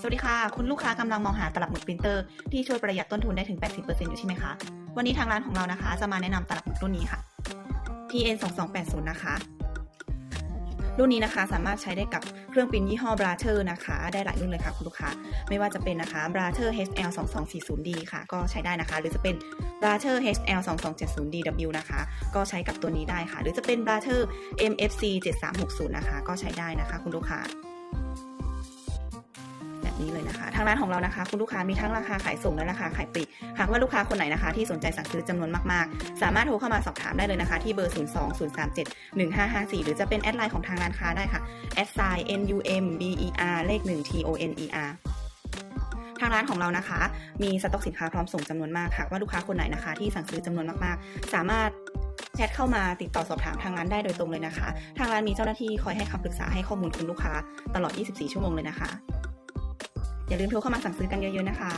สวัสดีค่ะ คุณลูกค้ากำลังมองหาตลับหมึกปรินเตอร์ที่ช่วยประหยัดต้นทุนได้ถึง 80%อยู่ใช่ไหมคะ วันนี้ทางร้านของเรานะคะ จะมาแนะนำตลับหมึกรุ่นนี้ค่ะ TN 2 2 8 0นะคะ รุ่นนี้นะคะสามารถใช้ได้กับเครื่องปรินท์ยี่ห้อ Brother นะคะ ได้หลายรุ่นเลยค่ะคุณลูกค้า ไม่ว่าจะเป็นนะคะ Brother HL 2 2 4 0 D ค่ะ ก็ใช้ได้นะคะ หรือจะเป็น Brother HL 2 2 7 0 DW นะคะ ก็ใช้กับตัวนี้ได้ค่ะ หรือจะเป็น Brother MFC 7360นะคะ ก็ใช้ได้นะคะ คุณลูกค้า นี้เลยนะคะ ทางร้านของเรานะคะ คุณลูกค้ามีทั้งราคาขายส่งและราคาขายปลีกหากว่าลูกค้าคนไหนนะคะ ที่สนใจสั่งซื้อจำนวนมากๆ สามารถโทรเข้ามาสอบถามได้เลยนะคะ ที่เบอร์ 0 2 0 3 7 1 5 5 4 หรือจะเป็นแอดไลน์ของทางร้านค้าได้ค่ะแอดไซน์ n u m b e r เลข1 t o n e r ทางร้านของเรานะคะ มีสต็อกสินค้าพร้อมส่งจำนวนมากค่ะว่าลูกค้าคนไหนนะคะ ที่สั่งซื้อจำนวนมากๆ สามารถแชทเข้ามาติดต่อสอบถามทางร้านได้โดยตรงเลยนะคะ ทางร้านมีเจ้าหน้าที่คอยให้คำปรึกษาให้ข้อมูลคุณลูกค้าตลอด 24 ชั่วโมงเลยนะคะ อย่าลืมโทรเข้ามาสั่งซื้อกันเยอะๆนะคะ